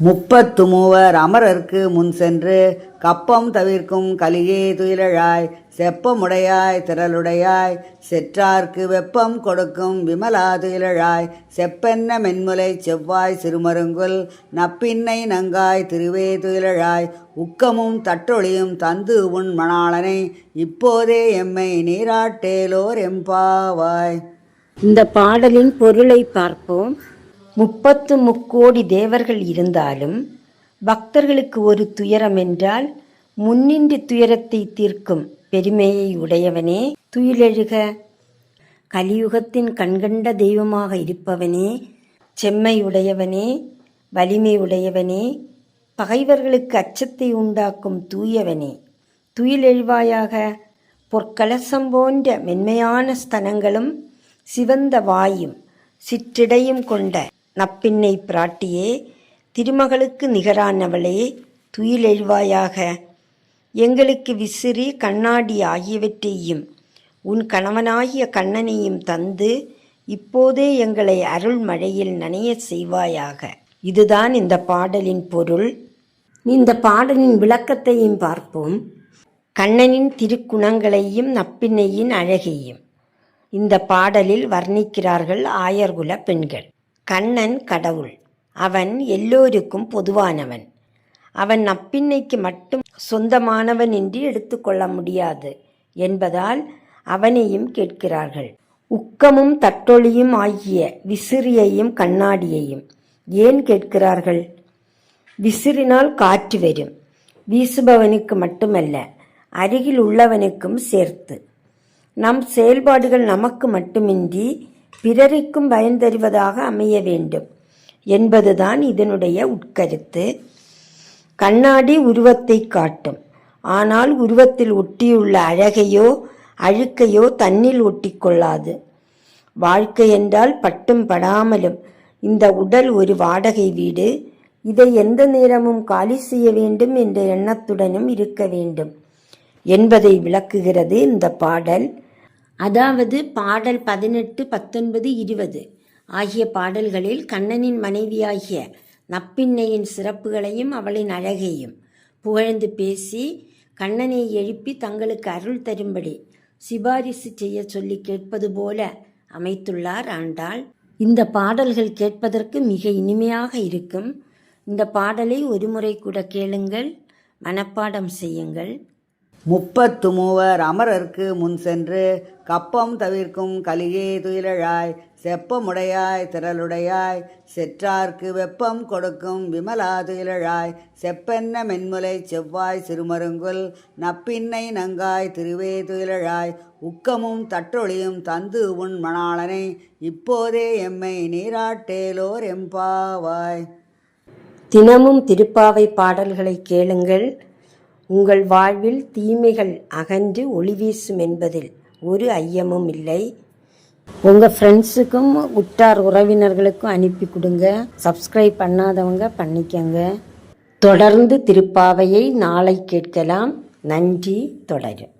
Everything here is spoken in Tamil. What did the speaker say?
முப்பத்து மூவர் அமரர்க்கு முன் சென்று கப்பம் தவிர்க்கும் கலியே துயிலழாய் செப்பமுடையாய் திரளுடையாய் செற்றார்க்கு வெப்பம் கொடுக்கும் விமலா துயிலழாய் செப்பென்ன மென்முலை செவ்வாய் சிறுமருங்குல் நப்பின்னை நங்காய் திருவே துயிலழாய் உக்கமும் தட்டொழியும் தந்து உன் மணாளனை இப்போதே எம்மை நீராட்டேலோர் எம்பாவாய். இந்த பாடலின் பொருளை பார்ப்போம். முப்பத்து முக்கோடி தேவர்கள் இருந்தாலும் பக்தர்களுக்கு ஒரு துயரம் என்றால் முன்னின்று துயரத்தை தீர்க்கும் பெருமையை உடையவனே. துயிலெழுக. கலியுகத்தின் கண்கண்ட தெய்வமாக இருப்பவனே. செம்மை உடையவனே. வலிமை உடையவனே. பகைவர்களுக்கு அச்சத்தை உண்டாக்கும் தூயவனே. துயிலெழுவாயாக. பொற்கலசம் போன்ற மென்மையான ஸ்தனங்களும் சிவந்த வாயும் சிற்றிடையும் கொண்ட நப்பின்னை பிராட்டியே திருமகளுக்கு நிகரானவளே துயிலெழுவாயாக. எங்களுக்கு விசிறி கண்ணாடி ஆகியவற்றையும் உன் கணவனாகிய கண்ணனையும் தந்து இப்போதே எங்களை அருள் மழையில் நனைய செய்வாயாக. இதுதான் இந்த பாடலின் பொருள். இந்த பாடலின் விளக்கத்தையும் பார்ப்போம். கண்ணனின் திருக்குணங்களையும் நப்பின்னையின் அழகையும். இந்த பாடலில் வர்ணிக்கிறார்கள் ஆயர்குல பெண்கள். கண்ணன் கடவுள். அவன் எல்லோருக்கும் பொதுவானவன். அவன் நப்பின்னைக்கு மட்டும் சொந்தமானவன் என்று எடுத்துக்கொள்ள முடியாது என்பதால் அவனையும் கேட்கிறார்கள். உக்கமும் தட்டொழியும் ஆகிய விசிறியையும் கண்ணாடியையும் ஏன் கேட்கிறார்கள்? விசிறினால் காற்று வரும். வீசுபவனுக்கு மட்டுமல்ல அருகில் உள்ளவனுக்கும் சேர்த்து. நம் செயல்பாடுகள் நமக்கு மட்டுமின்றி பிறருக்கும் பயன் தருவதாக அமைய வேண்டும் என்பதுதான் இதனுடைய உட்கருத்து. கண்ணாடி உருவத்தை காட்டும். ஆனால் உருவத்தில் ஒட்டியுள்ள அழகையோ அழுக்கையோ தன்னில் ஒட்டிக்கொள்ளாது. வாழ்க்கை என்றால் பட்டும் படாமலும் இந்த உடல் ஒரு வாடகை வீடு. இதை எந்த நேரமும் காலி செய்ய வேண்டும் என்ற எண்ணத்துடனும் இருக்க வேண்டும் என்பதை விளக்குகிறது இந்த பாடல். அதாவது பாடல் பதினெட்டு பத்தொன்பது இருபது. ஆகிய பாடல்களில் கண்ணனின் மனைவியாகிய நப்பின்னையின் சிறப்புகளையும் அவளின் அழகையும் புகழ்ந்து பேசி கண்ணனை எழுப்பி தங்களுக்கு அருள் தரும்படி சிபாரிசு செய்ய சொல்லி கேட்பது போல அமைத்துள்ளார் ஆண்டாள். இந்த பாடல்கள் கேட்பதற்கு மிக இனிமையாக இருக்கும். இந்த பாடலை ஒருமுறை கூட கேளுங்கள். மனப்பாடம் செய்யுங்கள். முப்பத்து மூவர் அமரர்க்கு முன் சென்று கப்பம் தவிர்க்கும் கலியே துயிலழாய் செப்பமுடையாய் திரளுடையாய் செற்றார்க்கு வெப்பம் கொடுக்கும் விமலா துயிலழாய் செப்பென்ன மென்முலை செவ்வாய் சிறுமருங்குல் நப்பின்னை நங்காய் திருவே துயிலழாய் உக்கமும் தட்டொழியும் தந்து உன் மணாளனை இப்போதே எம்மை நீராட்டேலோர் எம்பாவாய். தினமும் திருப்பாவை பாடல்களை கேளுங்கள். உங்கள் வாழ்வில் தீமைகள் அகன்று ஒளி வீசும் என்பதில் ஒரு ஐயமும் இல்லை. உங்கள் ஃப்ரெண்ட்ஸுக்கும் உற்றார் உறவினர்களுக்கும் அனுப்பி கொடுங்க. சப்ஸ்கிரைப் பண்ணாதவங்க பண்ணிக்கங்க. தொடர்ந்து திருப்பாவையை நாளை கேட்கலாம். நன்றி தொடரும்.